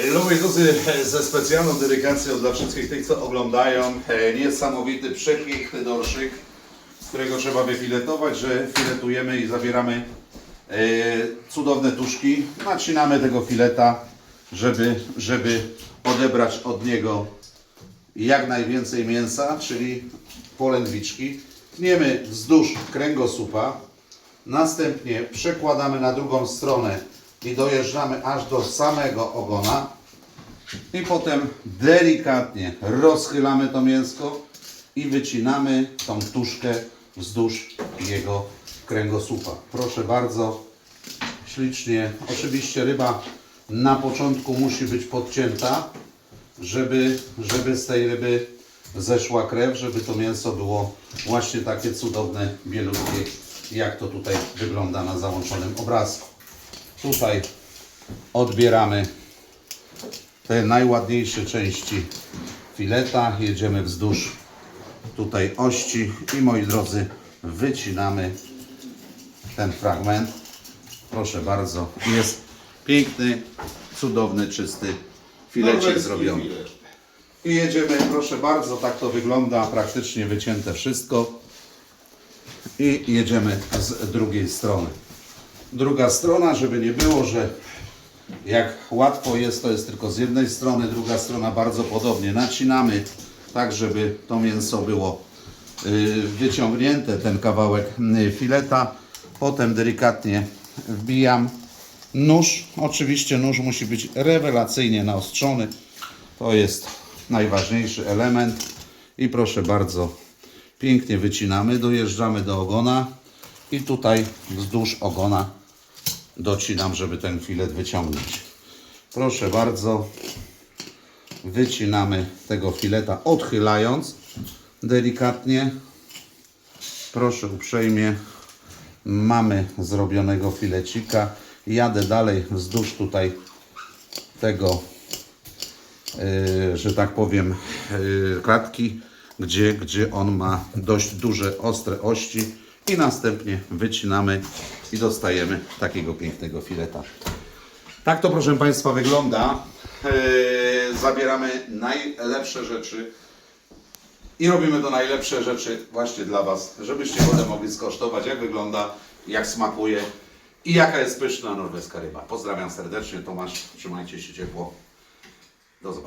Lubię drodzy, ze specjalną dedykacją dla wszystkich tych, co oglądają e, niesamowity, przepiękny dorszyk, którego trzeba wyfiletować, że filetujemy i zabieramy e, cudowne tuszki. Nacinamy tego fileta, żeby, żeby odebrać od niego jak najwięcej mięsa, czyli polędwiczki. Tniemy wzdłuż kręgosłupa, następnie przekładamy na drugą stronę i dojeżdżamy aż do samego ogona i potem delikatnie rozchylamy to mięsko i wycinamy tą tuszkę wzdłuż jego kręgosłupa. Proszę bardzo, ślicznie. Oczywiście ryba na początku musi być podcięta, żeby, żeby z tej ryby zeszła krew, żeby to mięso było właśnie takie cudowne, bielutkie, jak to tutaj wygląda na załączonym obrazku. Tutaj odbieramy te najładniejsze części fileta, jedziemy wzdłuż tutaj ości i moi drodzy wycinamy ten fragment. Proszę bardzo, jest piękny, cudowny, czysty filecik zrobiony. I jedziemy, proszę bardzo, tak to wygląda, praktycznie wycięte wszystko. I jedziemy z drugiej strony. Druga strona, żeby nie było, że jak łatwo jest, to jest tylko z jednej strony, druga strona bardzo podobnie. Nacinamy tak, żeby to mięso było y, wyciągnięte, ten kawałek y, fileta. Potem delikatnie wbijam nóż. Oczywiście nóż musi być rewelacyjnie naostrzony. To jest najważniejszy element. I proszę bardzo, pięknie wycinamy, dojeżdżamy do ogona i tutaj wzdłuż ogona docinam, żeby ten filet wyciągnąć. Proszę bardzo, wycinamy tego fileta odchylając delikatnie. Proszę uprzejmie, mamy zrobionego filecika. Jadę dalej wzdłuż tutaj tego yy, że tak powiem, yy, klatki, gdzie, gdzie on ma dość duże, ostre ości i następnie wycinamy i dostajemy takiego pięknego fileta. Tak to proszę Państwa wygląda. Yy, zabieramy najlepsze rzeczy i robimy to najlepsze rzeczy właśnie dla Was, żebyście potem mogli skosztować jak wygląda, jak smakuje i jaka jest pyszna norweska ryba. Pozdrawiam serdecznie, Tomasz, trzymajcie się ciepło. Do zobaczenia.